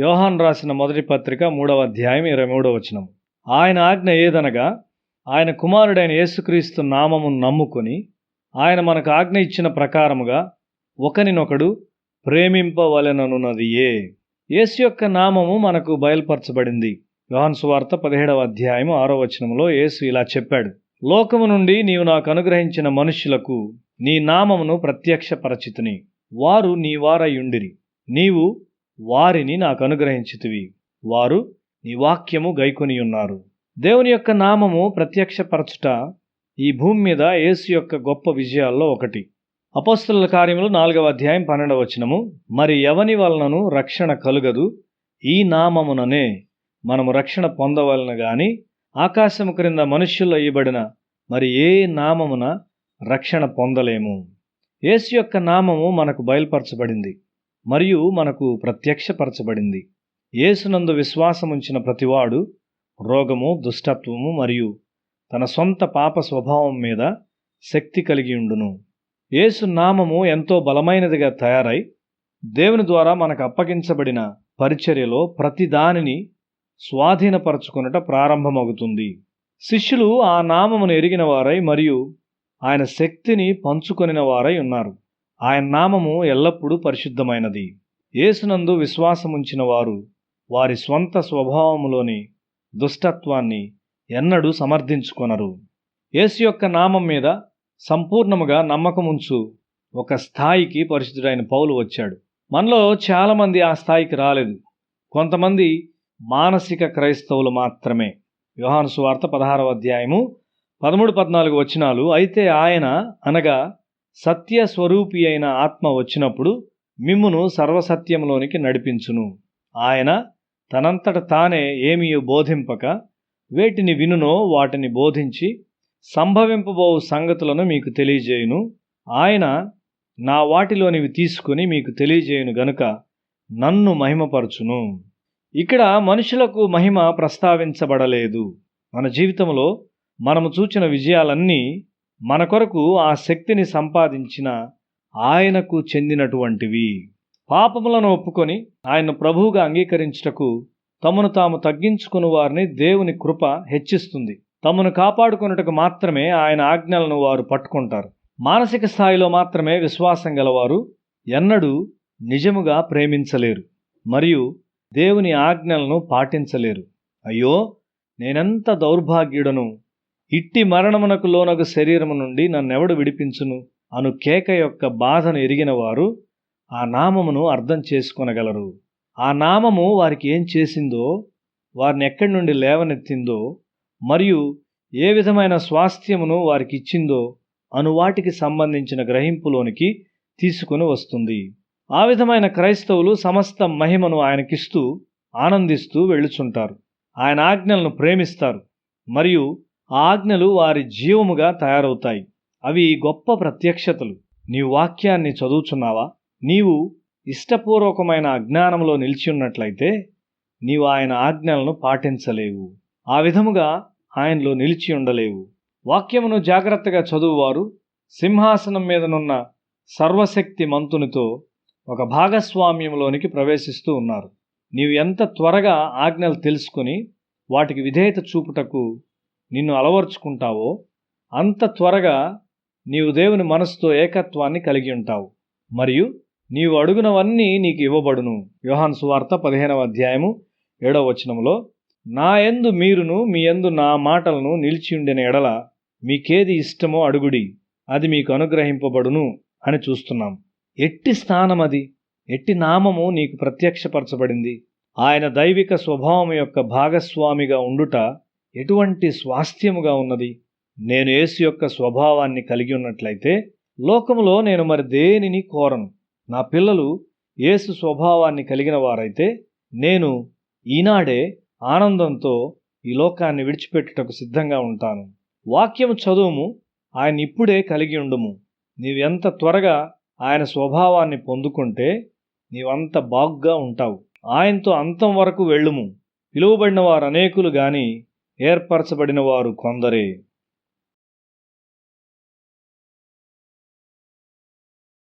యోహాన్ రాసిన మొదటి పత్రిక మూడవ అధ్యాయం ఇరవై మూడవ వచనం. ఆయన ఆజ్ఞ ఏదనగా ఆయన కుమారుడైన యేసుక్రీస్తు నామమును నమ్ముకొని ఆయన మనకు ఆజ్ఞ ఇచ్చిన ప్రకారముగా ఒకనినొకడు ప్రేమింపవలెననున్నది ఏ యేసు యొక్క నామము మనకు బయలుపరచబడింది. యోహాన్ సువార్త పదిహేడవ అధ్యాయం ఆరో వచనంలో యేసు ఇలా చెప్పాడు. లోకము నుండి నీవు నాకు అనుగ్రహించిన మనుష్యులకు నీ నామమును ప్రత్యక్షపరచితిని. వారు నీ వారయుండిరి నీవు వారిని నాకు అనుగ్రహించితివి. వారు నీ వాక్యము గైకొని ఉన్నారు. దేవుని యొక్క నామము ప్రత్యక్షపరచుట ఈ భూమి మీద యేసు యొక్క గొప్ప విజయాల్లో ఒకటి. అపోస్తుల కార్యములు నాలుగవ అధ్యాయం పన్నెండవ వచనము. మరి ఎవని వలనను రక్షణ కలుగదు? ఈ నామముననే మనము రక్షణ పొందవలన గాని ఆకాశము క్రింద మనుష్యులు ఇవ్వబడిన మరి ఏ నామమున రక్షణ పొందలేము? యేసు యొక్క నామము మనకు బయలుపరచబడింది. మరియు మనకు ప్రత్యక్షపరచబడింది. యేసునందు విశ్వాసముంచిన ప్రతివాడు రోగము దుష్టత్వము మరియు తన సొంత పాప స్వభావం మీద శక్తి కలిగి ఉండును. యేసు నామము ఎంతో బలమైనదిగా తయారై దేవుని ద్వారా మనకు అప్పగించబడిన పరిచర్యలో ప్రతి దానిని స్వాధీనపరచుకొనుట ప్రారంభమవుతుంది శిష్యులు ఆ నామమును ఎరిగిన వారై మరియు ఆయన శక్తిని పంచుకొనిన వారై ఉన్నారు. ఆయన నామము ఎల్లప్పుడూ పరిశుద్ధమైనది. యేసునందు విశ్వాసముంచిన వారు వారి స్వంత స్వభావములోని దుష్టత్వాన్ని ఎన్నడూ సమర్థించుకొనరు. యేసు యొక్క నామం మీద సంపూర్ణముగా నమ్మకముంచు ఒక స్థాయికి పరిశుద్ధుడైన పౌలు వచ్చాడు. మనలో చాలామంది ఆ స్థాయికి రాలేదు. కొంతమంది మానసిక క్రైస్తవులు మాత్రమే. యోహాను సువార్త పదహారవ అధ్యాయము పదమూడు పద్నాలుగు వచనాలు అయితే ఆయన అనగా సత్య స్వరూపి అయిన ఆత్మ వచ్చినప్పుడు మిమ్మును సర్వసత్యంలోనికి నడిపించును. ఆయన తనంతట తానే ఏమీ బోధింపక వేటిని వినునో వాటిని బోధించి సంభవింపబో సంగతులను మీకు తెలియజేయును. ఆయన నా వాటిలోనివి తీసుకుని మీకు తెలియజేయును గనుక నన్ను మహిమపరచును. ఇక్కడ మనుషులకు మహిమ ప్రస్తావించబడలేదు. మన జీవితంలో మనము చూచిన విజయాలన్నీ మన కొరకు ఆ శక్తిని సంపాదించిన ఆయనకు చెందినటువంటివి. పాపములను ఒప్పుకొని ఆయన ప్రభువుగా అంగీకరించుటకు తమను తాము తగ్గించుకుని వారిని దేవుని కృప హెచ్చిస్తుంది. తమను కాపాడుకొనుటకు మాత్రమే ఆయన ఆజ్ఞలను వారు పట్టుకుంటారు. మానసిక స్థాయిలో మాత్రమే విశ్వాసం గలవారు ఎన్నడూ నిజముగా ప్రేమించలేరు మరియు దేవుని ఆజ్ఞలను పాటించలేరు. అయ్యో నేనెంత దౌర్భాగ్యుడను? ఇట్టి మరణమునకు లోనగు శరీరము నుండి నన్నెవడు విడిపించును? అను కేక యొక్క బాధను ఎరిగిన వారు ఆ నామమును అర్థం చేసుకొనగలరు. ఆ నామము వారికి ఏం చేసిందో వారిని ఎక్కడి నుండి లేవనెత్తిందో మరియు ఏ విధమైన స్వాస్థ్యమును వారికి ఇచ్చిందో అను వాటికి సంబంధించిన గ్రహింపులోనికి తీసుకుని వస్తుంది. ఆ విధమైన క్రైస్తవులు సమస్త మహిమను ఆయనకిస్తూ ఆనందిస్తూ వెళ్ళుచుంటారు. ఆయన ఆజ్ఞలను ప్రేమిస్తారు. మరియు ఆజ్ఞలు వారి జీవముగా తయారవుతాయి. అవి గొప్ప ప్రత్యక్షతలు. నీవు వాక్యాన్ని చదువుచున్నావా? నీవు ఇష్టపూర్వకమైన అజ్ఞానంలో నిలిచి ఉన్నట్లయితే నీవు ఆయన ఆజ్ఞలను పాటించలేవు. ఆ విధముగా ఆయనలో నిలిచి ఉండలేవు వాక్యమును జాగ్రత్తగా చదువువారు సింహాసనం మీదనున్న సర్వశక్తి మంతునితో ఒక భాగస్వామ్యంలోనికి ప్రవేశిస్తూ ఉన్నారు. నీవు ఎంత త్వరగా ఆజ్ఞలు తెలుసుకుని వాటికి విధేయత చూపుటకు నిన్ను అలవర్చుకుంటావో అంత త్వరగా నీవు దేవుని మనసుతో ఏకత్వాన్ని కలిగి ఉంటావు. మరియు నీవు అడుగునవన్నీ నీకు ఇవ్వబడును. యోహాన్ సువార్త పదిహేనవ అధ్యాయము ఏడవ వచనములో నా యందు మీరును మీ యందు నా మాటలను నిలిచి ఉండిన ఎడల మీకేది ఇష్టమో అడుగుడి. అది మీకు అనుగ్రహింపబడును అని చూస్తున్నాం. ఎట్టి స్థానం అది? ఎట్టి నామము నీకు ప్రత్యక్షపరచబడింది? ఆయన దైవిక స్వభావం యొక్క భాగస్వామిగా ఉండుట ఎటువంటి స్వాస్థ్యముగా ఉన్నది? నేను యేసు యొక్క స్వభావాన్ని కలిగి ఉన్నట్లయితే లోకములో నేను మరి దేనిని కోరను? నా పిల్లలు యేసు స్వభావాన్ని కలిగిన వారైతే నేను ఈనాడే ఆనందంతో ఈ లోకాన్ని విడిచిపెట్టుటకు సిద్ధంగా ఉంటాను. వాక్యము చదువుము ఆయన ఇప్పుడే కలిగి ఉండుము. నీవెంత త్వరగా ఆయన స్వభావాన్ని పొందుకుంటే నీవంత బాగ్గా ఉంటావు. ఆయనతో అంతం వరకు వెళ్ళుము. పిలువబడిన వారు అనేకులు గాని ఏర్పరచబడిన వారు కొందరే.